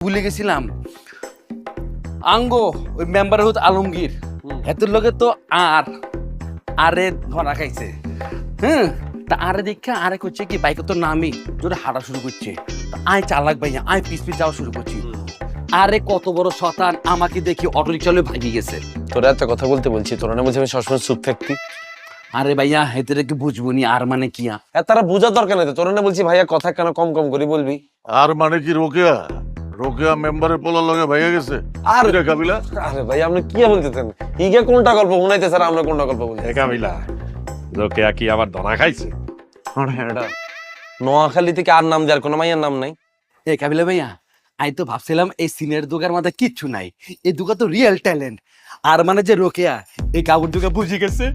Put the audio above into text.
ভুলে গেছিলাম। আঙ্গো ওই মেম্বার হতো আলমগীর। এত লোকে তো আর আরে ধরা খাইছে। হ্যাঁ তা আরে দেখে আরে করছে কি? বাইকে তো নামি জোরে হাঁটা শুরু করছে। আয় চালাক ভাইয়া আয় পিস পিস যাওয়া শুরু করছি। আরে কত বড় শতান আমাকে দেখি অটো রিক্সা ভাগিয়ে গেছে। তোরা একটা কথা বলতে বলছি তোরা না বলছি আমি সবসময় চুপ থাকতি। আরে ভাইয়া হেতে কি বুঝব নি আর মানে কি আ? আর তারা বোঝার দরকার নেই। তোরা না বলছি ভাইয়া কথা কেন কম কম করে বলবি? আর মানে কি রোকেয়া রোকেয়া মেম্বারের পোলার লগে ভাইয়া গেছে আর রে কাবিলা আরে ভাই আপনি কি বলতেছেন ইগে কোনটা গল্প শুনাইতে স্যার আমরা কোনটা গল্প বলছি এ কাবিলা রোকেয়া কি আবার ধরা খাইছে নোয়াখালী থেকে আর নাম দেওয়ার কোনো মাইয়ার নাম নাই এ কাবিলা ভাইয়া আমি তো ভাবছিলাম এই সিনের দুগার মধ্যে কিচ্ছু নাই এই দুগা তো রিয়েল ট্যালেন্ট আর মানে যে রোকেয়া এই কাপড় দুগা বুঝে গেছে